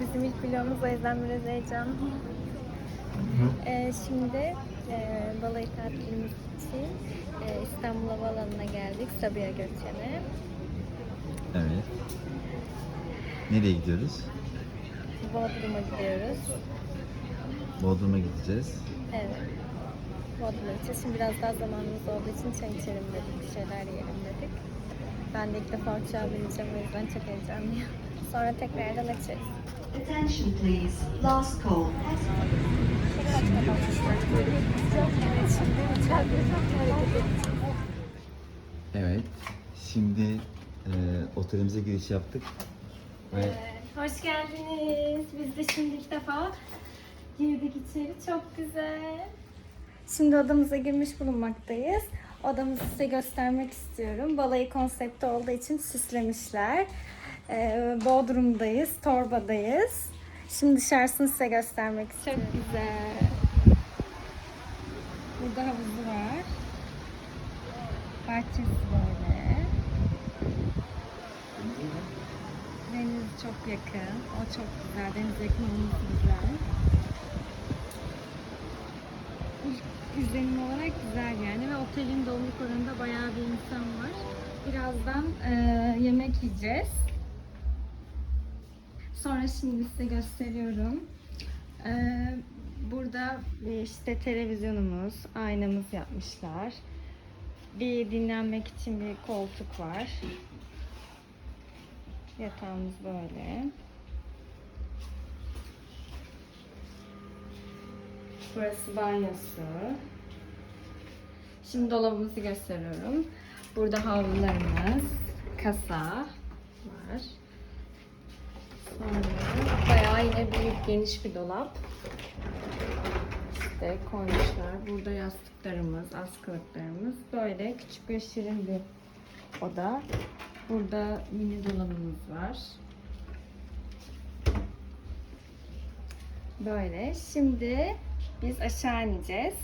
bizim ilk vlogumuz o yüzden biraz heyecanlı. Ee, şimdi e, balayı tatilimiz için e, İstanbul Havaalanı'na geldik Sabiha Gökçen'e. Evet. Nereye gidiyoruz? Bodrum'a gidiyoruz. Bodrum'a gideceğiz. Evet. Bodrum'a gideceğiz. Şimdi biraz daha zamanımız olduğu için çay içelim dedik, bir şeyler yiyelim dedik. Ben de ilk defa uçağa bineceğim o yüzden çok heyecanlıyım. Sonra tekrardan açarız. Attention please, last call. Evet, şimdi e, otelimize giriş yaptık. Ve Evet, hoş geldiniz. Biz de şimdi ilk defa girdik içeri. Çok güzel. Şimdi odamıza girmiş bulunmaktayız. Odamızı size göstermek istiyorum. Balayı konsepti olduğu için süslemişler. Ee, Bodrum'dayız, Torba'dayız. Şimdi dışarısını size göstermek istiyorum. Çok güzel. Burada havuzu var. Bahçesi böyle. Deniz çok yakın. O çok güzel. Deniz yakın olması güzel. İlk izlenim olarak güzel yani ve otelin doluluk oranında bayağı bir insan var. Birazdan e, yemek yiyeceğiz. Sonra şimdi size gösteriyorum. E, burada işte televizyonumuz, aynamız yapmışlar. Bir dinlenmek için bir koltuk var. Yatağımız böyle. Burası banyosu. Şimdi dolabımızı gösteriyorum. Burada havlularımız, kasa var. Bayağı yine büyük geniş bir dolap. İşte koymuşlar. Burada yastıklarımız, askılıklarımız. Böyle küçük ve şirin bir oda. Burada mini dolabımız var. Böyle. Şimdi biz aşağı ineceğiz.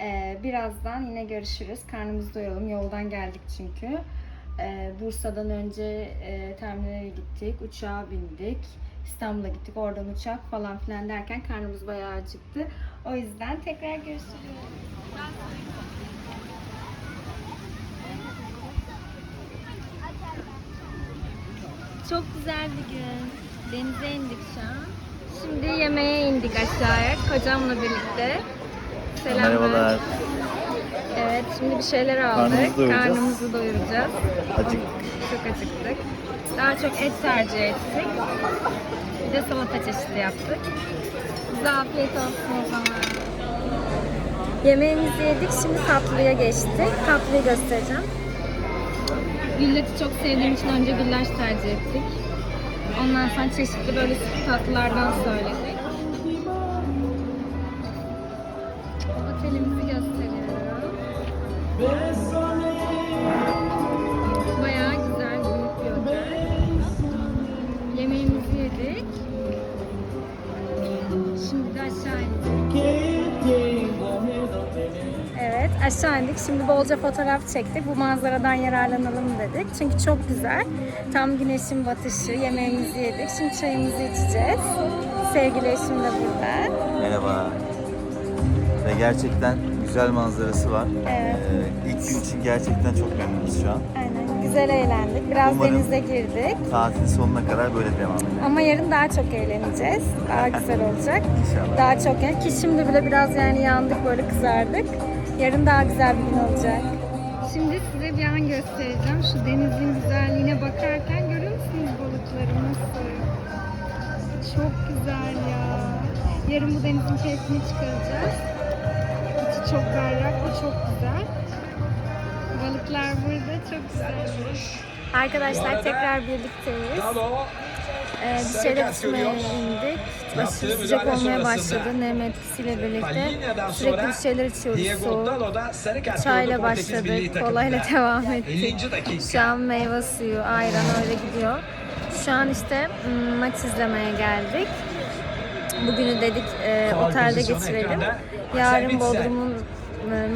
Ee, birazdan yine görüşürüz. Karnımızı doyuralım. Yoldan geldik çünkü. Ee, Bursa'dan önce e, terminale gittik. Uçağa bindik. İstanbul'a gittik. Oradan uçak falan filan derken karnımız bayağı acıktı. O yüzden tekrar görüşürüz. Çok güzel bir gün. Denize indik şu an. Şimdi yemeğe indik aşağıya kocamla birlikte. Selamlar. merhabalar. Evet şimdi bir şeyler aldık. Karnımızı doyuracağız. Karnımızı doyuracağız. Acık. Çok acıktık. Daha çok et tercih ettik. Bir de salata çeşidi yaptık. Size afiyet olsun o zaman. Yemeğimizi yedik. Şimdi tatlıya geçtik. Tatlıyı göstereceğim. Güllaç'ı çok sevdiğim için önce güllaç tercih ettik. Ondan sonra çeşitli böyle sütlü tatlılardan söyledik. Otelimizi gösteriyorum. Bayağı güzel, büyük bir otel. Yemeğimizi yedik. Şimdi de aşağı indik. Evet aşağı indik. Şimdi bolca fotoğraf çektik. Bu manzaradan yararlanalım dedik. Çünkü çok güzel. Tam güneşin batışı. Yemeğimizi yedik. Şimdi çayımızı içeceğiz. Sevgili eşim de burada. Merhaba. Ve gerçekten güzel manzarası var. Evet. Ee, ilk gün için gerçekten çok memnunuz şu an. Aynen. Güzel eğlendik. Biraz Umarım- denize girdik. Tatil sonuna kadar böyle devam eder. Ama yarın daha çok eğleneceğiz. Daha güzel olacak. İnşallah. Daha çok yani. Ki şimdi bile biraz yani yandık böyle kızardık. Yarın daha güzel bir gün olacak. Şimdi size bir an göstereceğim. Şu denizin güzelliğine bakarken görüyor musunuz balıkları nasıl? Çok güzel ya. Yarın bu denizin keyfini çıkaracağız. Çok berrak ve çok güzel. Balıklar burada çok güzel. Arkadaşlar tekrar birlikteyiz. Ee, dışarı içmeye indik. Aşırı sıcak olmaya başladı. Nem etkisiyle birlikte. Sürekli bir şeyler içiyoruz soğuk. Çayla başladık. Kolayla devam ettik. Şu an meyve suyu, ayran öyle gidiyor. Şu an işte mm, maç izlemeye geldik. Bugünü dedik e, otelde geçirelim. Yarın Bodrum'un e,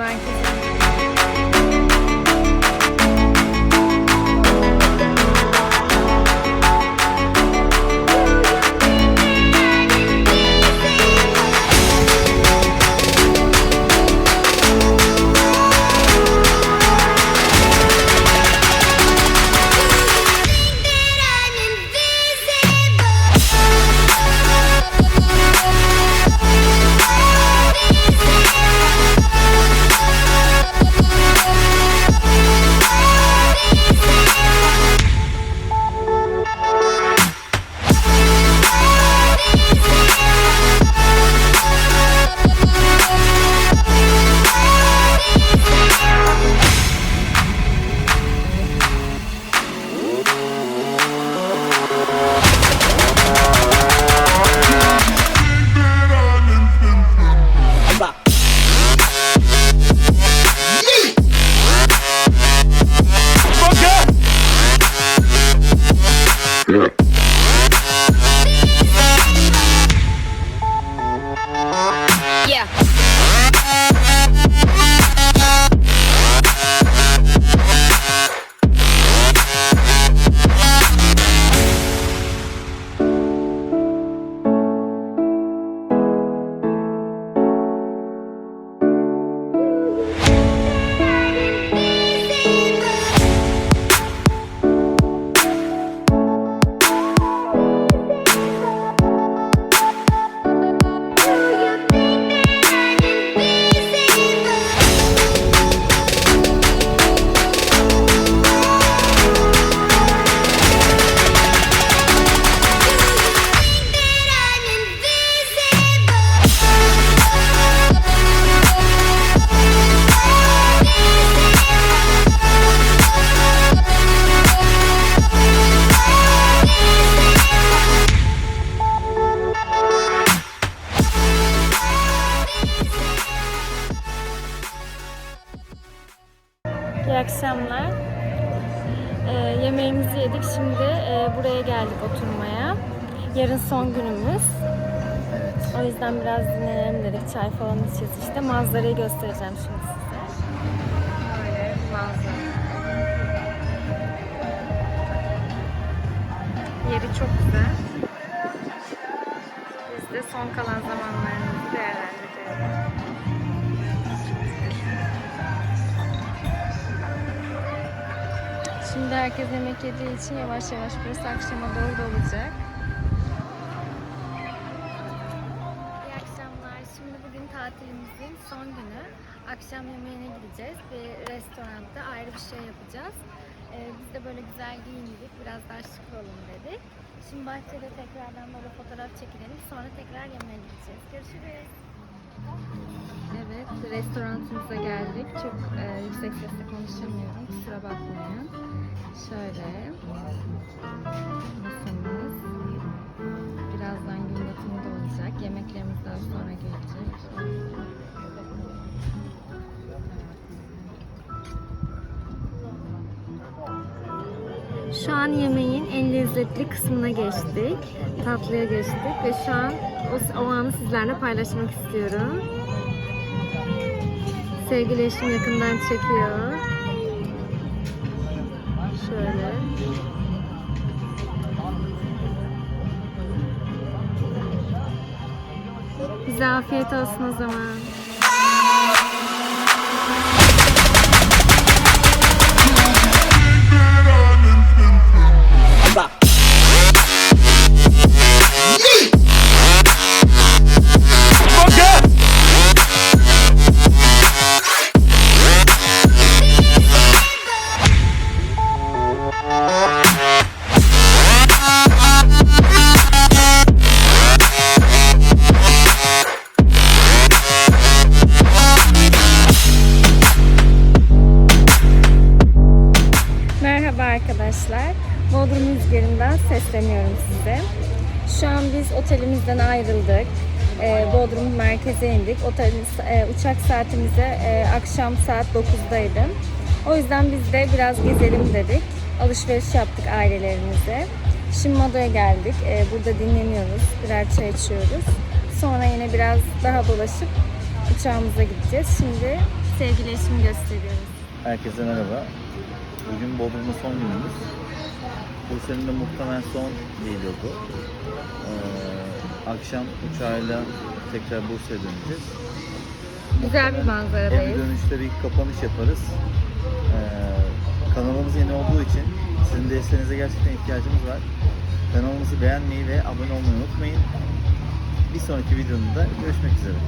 akşamlar. Ee, yemeğimizi yedik. Şimdi e, buraya geldik oturmaya. Yarın son günümüz. Evet. O yüzden biraz dinlenelim dedik. Çay falan içeceğiz işte. Manzarayı göstereceğim şimdi size. Böyle manzara. Yeri çok güzel. Biz de son kalan zamanlarımızı değerlendiriyoruz. Şimdi herkes yemek yediği için yavaş yavaş burası akşama doğru dolacak. İyi akşamlar. Şimdi bugün tatilimizin son günü. Akşam yemeğine gideceğiz. Bir restoranda ayrı bir şey yapacağız. Ee, biz de böyle güzel giyindik. Biraz daha şık olalım dedik. Şimdi bahçede tekrardan böyle fotoğraf çekilelim. Sonra tekrar yemeğe gideceğiz. Görüşürüz. Evet, restoranımıza geldik. Çok e, yüksek sesle konuşamıyorum. Kusura bakmayın. Şöyle. Masamız. Birazdan gün batımı da olacak. Yemeklerimiz daha sonra gelecek. Şu an yemeğin en lezzetli kısmına geçtik. Tatlıya geçtik ve şu an o, o anı sizlerle paylaşmak istiyorum. Sevgili eşim yakından çekiyor. Şöyle. Bize afiyet olsun o zaman. Arkadaşlar. Bodrum Rüzgarı'ndan sesleniyorum size. Biz otelimizden ayrıldık. Ee, Bodrum merkeze indik. Otelin, e, uçak saatimize e, akşam saat 9'daydı. O yüzden biz de biraz gezelim dedik. Alışveriş yaptık ailelerimize. Şimdi Mado'ya geldik. Ee, burada dinleniyoruz. Birer çay içiyoruz. Sonra yine biraz daha dolaşıp uçağımıza gideceğiz. Şimdi sevgili eşimi gösteriyoruz. Herkese merhaba. Bugün Bodrum'da son günümüz. Bu senin de muhtemelen son vlogu. Ee, akşam uçağıyla tekrar Bursa'ya döneceğiz. Güzel bir manzaradayız. dönüşte bir kapanış yaparız. Ee, kanalımız yeni olduğu için sizin desteğinize gerçekten ihtiyacımız var. Kanalımızı beğenmeyi ve abone olmayı unutmayın. Bir sonraki videomda görüşmek üzere.